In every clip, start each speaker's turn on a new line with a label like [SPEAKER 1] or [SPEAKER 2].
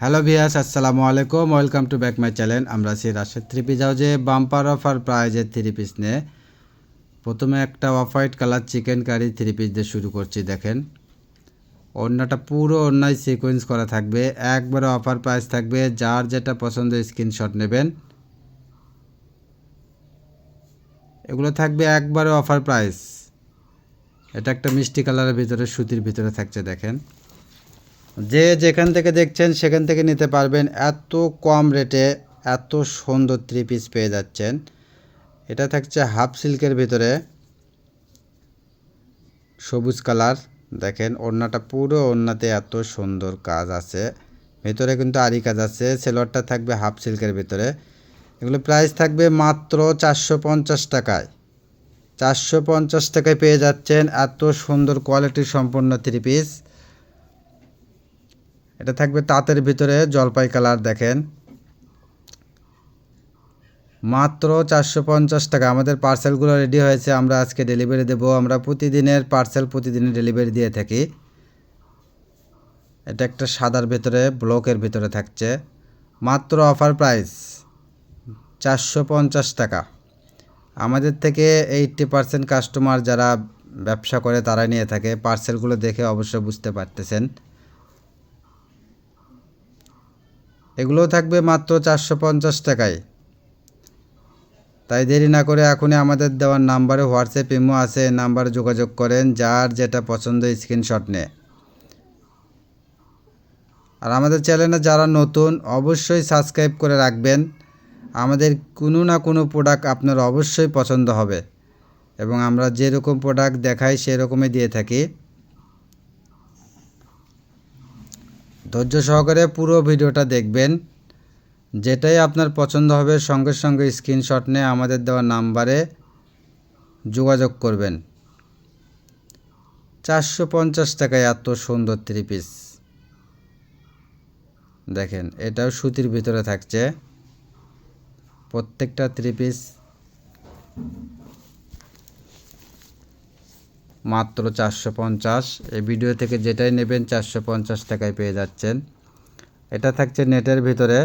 [SPEAKER 1] Hello viewers আসসালামু আলাইকুম welcome to back my channel আমরা আছি রাশেদ থ্রি পিস হাউজে বাম্পার অফার প্রাইজের থ্রি পিস নিয়ে। প্রথমে একটা off white colour chicken curry three piece দিয়ে শুরু করছি, দেখেন। অন্যটা পুরো অন্যায় সিকোয়েন্স করা থাকবে। একবারে অফার প্রাইস থাকবে। যার যেটা পছন্দ স্ক্রিনশট নেবেন। এগুলো থাকবে একবারে অফার প্রাইস এটা একটা মিষ্টি কালারের ভিতরে, সুতির ভিতরে থাকছে, দেখেন। যে যেখান থেকে দেখছেন সেখান থেকে নিতে পারবেন এত কম রেটে এত সুন্দর থ্রি পিস পেয়ে যাচ্ছেন। এটা থাকছে হাফ সিল্কের ভিতরে। সবুজ কালার দেখেন ওড়নাটা পুরো ওড়নাতে এত সুন্দর কাজ আছে। ভিতরে কিন্তু আরি কাজ আছে, সেলোয়ারটা থাকবে হাফ সিল্কের ভিতরে। এগুলো প্রাইস থাকবে মাত্র চারশো পঞ্চাশ টাকায়। চারশো পঞ্চাশ টাকায় পেয়ে যাচ্ছেন এত সুন্দর কোয়ালিটির সম্পন্ন থ্রি পিস এটা থাকবে তাঁতের ভিতরে জলপাই কালার, দেখেন। মাত্র চারশো পঞ্চাশ টাকা। আমাদের পার্সেলগুলো রেডি হয়েছে, আমরা আজকে ডেলিভারি দেব। আমরা প্রতিদিনের পার্সেল প্রতিদিনের ডেলিভারি দিয়ে থাকি। এটা একটা সাদার ভেতরে, ব্লকের ভিতরে থাকছে। মাত্র অফার প্রাইস চারশো পঞ্চাশ টাকা। আমাদের থেকে এইটটি পার্সেন্ট কাস্টমার যারা ব্যবসা করে তারা নিয়ে থাকে। পার্সেলগুলো দেখে অবশ্যই বুঝতে পারতেছেন। এগুলোও থাকবে মাত্র চারশো পঞ্চাশ টাকায়। তাই দেরি না করে এখনই আমাদের দেওয়ার নাম্বারে হোয়াটসঅ্যাপ ইমো আছে নাম্বারে যোগাযোগ করেন, যার যেটা পছন্দ স্ক্রিনশট নিয়ে। আর আমাদের চ্যানেলে যারা নতুন, অবশ্যই সাবস্ক্রাইব করে রাখবেন। আমাদের কোনো না কোনো প্রোডাক্ট আপনার অবশ্যই পছন্দ হবে। এবং আমরা যেরকম প্রোডাক্ট দেখাই, সেরকমই দিয়ে থাকি। ধৈর্য সহকারে পুরো ভিডিওটা দেখবেন। যেটাই আপনার পছন্দ হবে, সঙ্গে সঙ্গে স্ক্রিনশট নিয়ে আমাদের দেওয়া নাম্বারে যোগাযোগ করবেন। চারশো পঞ্চাশ টাকায় এত সুন্দর থ্রি পিস দেখেন, এটাও সুতির ভিতরে থাকছে। প্রত্যেকটা থ্রি পিস মাত্র চারশো পঞ্চাশ। এই ভিডিও থেকে যেটাই নেবেন চারশো পঞ্চাশ টাকায় পেয়ে যাচ্ছেন। এটা থাকছে নেটের ভিতরে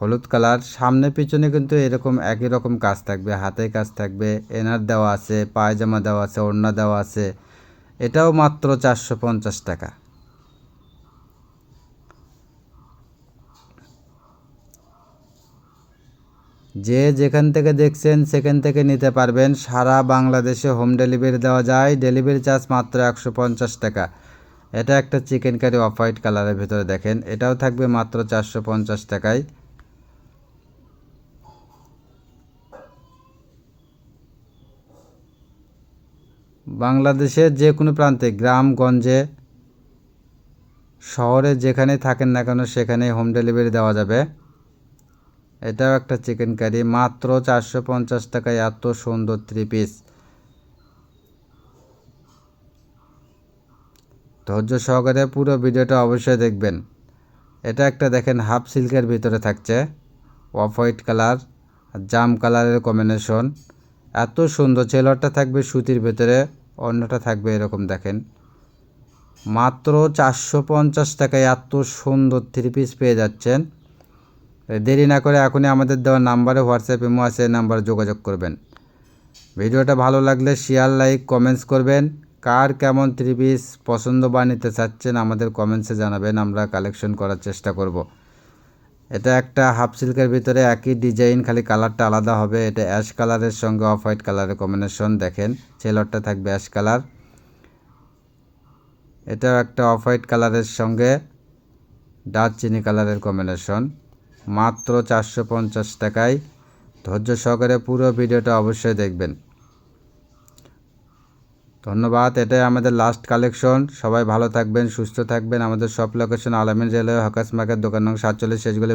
[SPEAKER 1] হলুদ কালার। সামনে পিছনে কিন্তু এরকম একই রকম কাজ থাকবে। হাতে কাজ থাকবে, এনার দেওয়া আছে, পায়জামা দেওয়া আছে, ওড়না দেওয়া আছে। এটাও মাত্র চারশো পঞ্চাশ টাকা। যে যেখান থেকে দেখছেন সেখান থেকে নিতে পারবেন সারা বাংলাদেশে হোম ডেলিভারি দেওয়া যায়। ডেলিভারি চার্জ মাত্র একশো পঞ্চাশ টাকা। এটা একটা চিকেন কারি অফ হোয়াইট কালারের ভিতরে দেখেন। এটাও থাকবে মাত্র চারশো পঞ্চাশ টাকায়। বাংলাদেশের যে কোনো প্রান্তে গ্রামগঞ্জে শহরে যেখানে থাকেন না কেন সেখানে হোম ডেলিভারি দেওয়া যাবে। এটাও একটা চিকেন কারি মাত্র চারশো পঞ্চাশ টাকায় এত সুন্দর থ্রি পিস ধৈর্য সহকারে পুরো ভিডিওটা অবশ্যই দেখবেন। এটা একটা দেখেন হাফ সিল্কের ভিতরে থাকছে অফ হোয়াইট কালার জাম কালারের কম্বিনেশন এত সুন্দর ছেলরটা থাকবে সুতির ভেতরে, অন্যটা থাকবে এরকম দেখেন। মাত্র চারশো পঞ্চাশ টাকায় এত সুন্দর থ্রি পিস পেয়ে যাচ্ছেন। দেরি না করে এখনই আমাদের দেওয়া নাম্বারে হোয়াটসঅ্যাপ ইমো আছে নাম্বারে যোগাযোগ করবেন। ভিডিওটা ভালো লাগলে শেয়ার লাইক কমেন্টস করবেন। কার কেমন থ্রি পিস পছন্দ বা নিতে চাচ্ছেন আমাদের কমেন্টসে জানাবেন, আমরা কালেকশন করার চেষ্টা করব। এটা একটা হাফ সিল্কের ভিতরে একই ডিজাইন খালি কালারটা আলাদা হবে। এটা অ্যাশ কালারের সঙ্গে অফ হোয়াইট কালারের কম্বিনেশন দেখেন ছেলরটা থাকবে অ্যাশ কালার এটাও একটা অফ হোয়াইট কালারের সঙ্গে ডার্ক চিনি কালারের কম্বিনেশন মাত্র চারশো পঞ্চাশ টাকায়। ধৈর্য সহকারে পুরো ভিডিওটা অবশ্যই দেখবেন। ধন্যবাদ, এটাই আমাদের লাস্ট কালেকশন সবাই ভালো থাকবেন, সুস্থ থাকবেন। আমাদের সব লোকেশন আলামিন রেলওয়ে হকাস মার্কেট দোকান নং সাতচল্লিশ, শেষগুলি